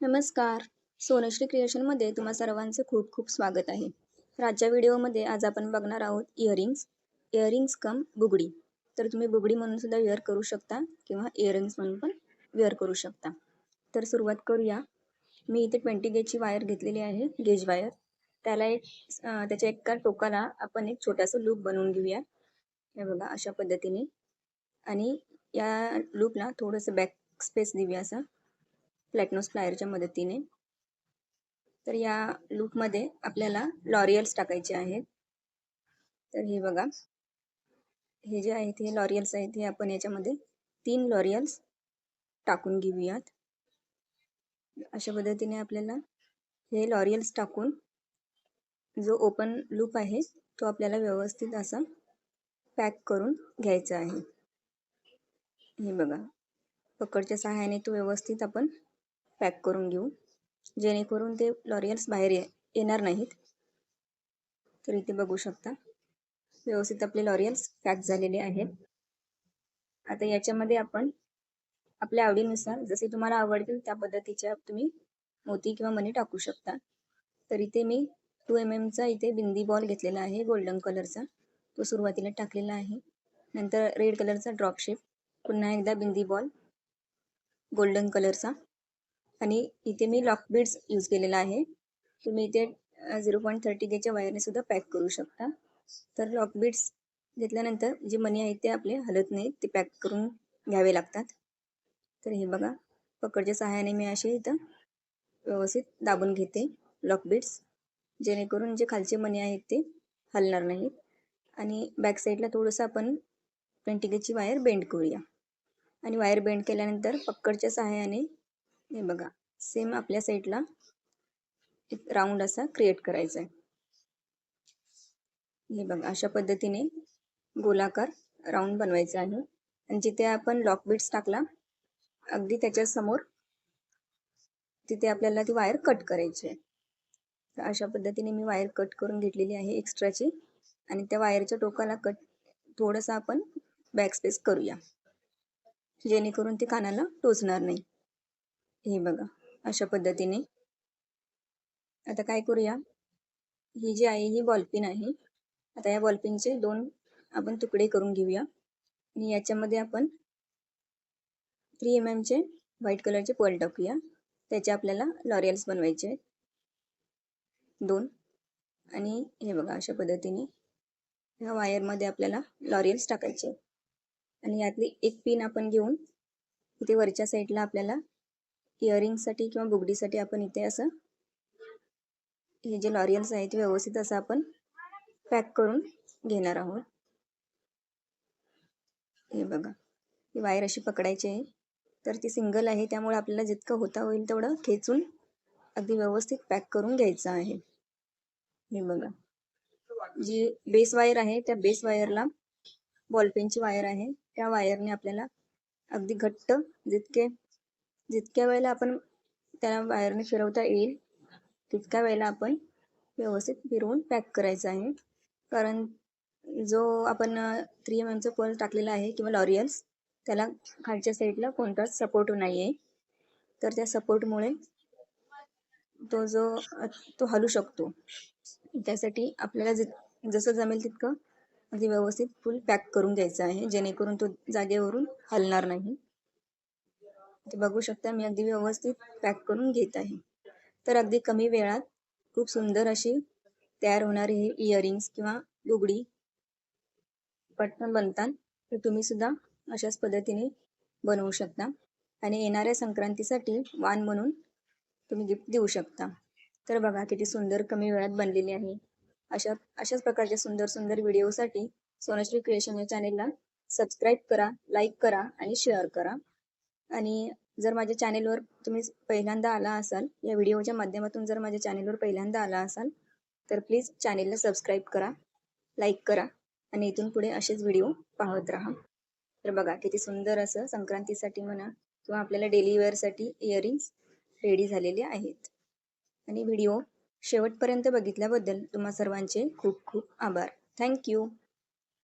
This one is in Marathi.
नमस्कार. सोनश्री क्रिएशनमध्ये तुम्हा सर्वांचं खूप खूप स्वागत आहे. आजच्या व्हिडिओमध्ये आज आपण बघणार आहोत इयरिंग्स इयरिंग्स कम बुगडी. तर तुम्ही बुगडी म्हणून सुद्धा वेअर करू शकता किंवा इयरिंग्स म्हणून पण वेअर करू शकता. तर सुरुवात करूया. मी इथे ट्वेंटी गेजची वायर घेतलेली आहे गेज वायर त्याला एक त्याच्या एका टोकाला आपण एक छोटासा लूप बनवून घेऊया. हे बघा अशा पद्धतीने. आणि या लूपला थोडंसं बॅक स्पेस देऊया असं. प्लॅटनोस प्लायरच्या मदतीने. तर या लूपमध्ये आपल्याला लॉरियल्स टाकायचे आहेत. तर हे बघा. हे जे आहेत हे लॉरियल्स आहेत हे आपण याच्यामध्ये तीन लॉरियल्स टाकून घेऊयात. अशा पद्धतीने आपल्याला हे लॉरियल्स टाकून जो ओपन लूप आहे तो आपल्याला व्यवस्थित असा पॅक करून घ्यायचा आहे. हे बघा. पकडच्या सहाय्याने तो व्यवस्थित आपण पॅक करून घेऊ. जेणेकरून ते लॉरियल्स बाहेर ये येणार नाहीत. तर इथे बघू शकता. व्यवस्थित आपले लॉरियल्स पॅक झालेले आहेत. आता याच्यामध्ये आपण आपल्या आवडीनुसार जसे तुम्हाला आवडतील त्या पद्धतीच्या तुम्ही मोती किंवा मणी टाकू शकता. तर इथे मी टू एम एमचा इथे बिंदी बॉल घेतलेला आहे गोल्डन कलरचा. तो सुरुवातीला टाकलेला आहे. नंतर रेड कलरचा ड्रॉप शेप. पुन्हा एकदा बिंदी बॉल. गोल्डन कलरचा. आणि इथे मी लॉक बीड्स यूज केलेला आहे. तुम्ही इथे झिरो पॉईंट थर्टी गेच्या वायरने सुद्धा पॅक करू शकता. तर लॉक बीड्स घेतल्यानंतर जे मनी आहेत ते आपले हलत नाहीत ते पॅक करून घ्यावे लागतात. तर हे बघा पकडच्या सहाय्याने मी असे इथं व्यवस्थित दाबून घेते लॉक बीड्स जेणेकरून जे खालचे मनी आहेत ते हलणार नाहीत. आणि बॅक साईडला थोडंसं आपण ट्वेंटी गेजची वायर बेंड करूया. आणि वायर बेंड केल्यानंतर पकडच्या सहाय्याने हे बघा सेम आपल्या साईडला एक राऊंड असा क्रिएट करायचा आहे हे बघा अशा पद्धतीने गोलाकार राऊंड बनवायचा आहे. आणि जिथे आपण लॉक बीट्स टाकला अगदी त्याच्यासमोर तिथे आपल्याला ती वायर कट करायची आहे तर अशा पद्धतीने मी वायर कट करून घेतलेली आहे एक्स्ट्राची आणि त्या वायरच्या टोकाला कट थोडंसं आपण बॅक स्पेस करूया. जेणेकरून ते कानाला टोचणार नाही. हे बघा अशा पद्धतीने. आता काय करूया? ही जी आहे ही बॉलपिन आहे. आता या बॉलपिनचे दोन आपण तुकडे करून घेऊया. आणि याच्यामध्ये आपण थ्री एम एमचे व्हाईट कलरचे पर्ल टाकूया. त्याचे आपल्याला लॉरियल्स बनवायचे आहेत. दोन. आणि हे बघा अशा पद्धतीने ह्या वायरमध्ये आपल्याला लॉरियल्स टाकायचे आणि यातली एक पिन आपण घेऊन इथे वरच्या साईडला आपल्याला इयरिंगसाठी किंवा बुगडीसाठी आपण इथे असं हे जे लॉरियल्स आहेत व्यवस्थित असं आपण पॅक करून घेणार आहोत. हे बघा ही वायर अशी पकडायची आहे. तर ती सिंगल आहे त्यामुळे आपल्याला जितकं होता होईल तेवढं खेचून अगदी व्यवस्थित पॅक करून घ्यायचं आहे. हे बघा जी बेस वायर आहे त्या बेस वायरला बॉलपेनची वायर आहे. त्या वायरने आपल्याला अगदी घट्ट जितके जितक्या वेळेला आपण त्याला वायरने फिरवता येईल तितक्या वेळेला आपण व्यवस्थित फिरवून पॅक करायचं आहे. कारण जो आपण थ्री एम एमचा पर्ल टाकलेला आहे किंवा लॉरियल्स त्याला खालच्या साईडला कोणताच सपोर्ट नाही आहे तर त्या सपोर्टमुळे तो जो तो हलू शकतो. त्यासाठी आपल्याला जित जसं जमेल तितकं अगदी व्यवस्थित फुल पॅक करून घ्यायचं आहे जेणेकरून तो जागेवरून हलणार नाही. बघू शकता मी अगदी व्यवस्थित पॅक करून घेत आहे. तर अगदी कमी वेळात खूप सुंदर अशी तयार होणारे हे इयरिंग्स किंवा लुगडी पटकन बनतात तर तुम्ही सुद्धा अशाच पद्धतीने बनवू शकता. आणि येणाऱ्या संक्रांतीसाठी वाण म्हणून तुम्ही गिफ्ट देऊ शकता. तर बघा किती सुंदर कमी वेळात बनलेली आहे. अशा अशाच प्रकारच्या सुंदर सुंदर व्हिडिओसाठी सोनश्री क्रिएशन या चॅनेलला सबस्क्राईब करा लाईक करा आणि शेअर करा. आणि जर माझ्या चॅनेलवर तुम्ही पहिल्यांदा आला असाल या व्हिडिओच्या माध्यमातून जर माझ्या चॅनेलवर पहिल्यांदा आला असाल तर प्लीज चॅनेलला सबस्क्राईब करा लाईक करा आणि इथून पुढे असेच व्हिडिओ पाहत राहा. तर बघा किती सुंदर असं संक्रांतीसाठी म्हणा किंवा आपल्याला डेली वेअरसाठी इयरिंग्स रेडी झालेले आहेत. आणि व्हिडिओ शेवटपर्यंत बघितल्याबद्दल तुम्हा सर्वांचे खूप खूप आभार. थँक्यू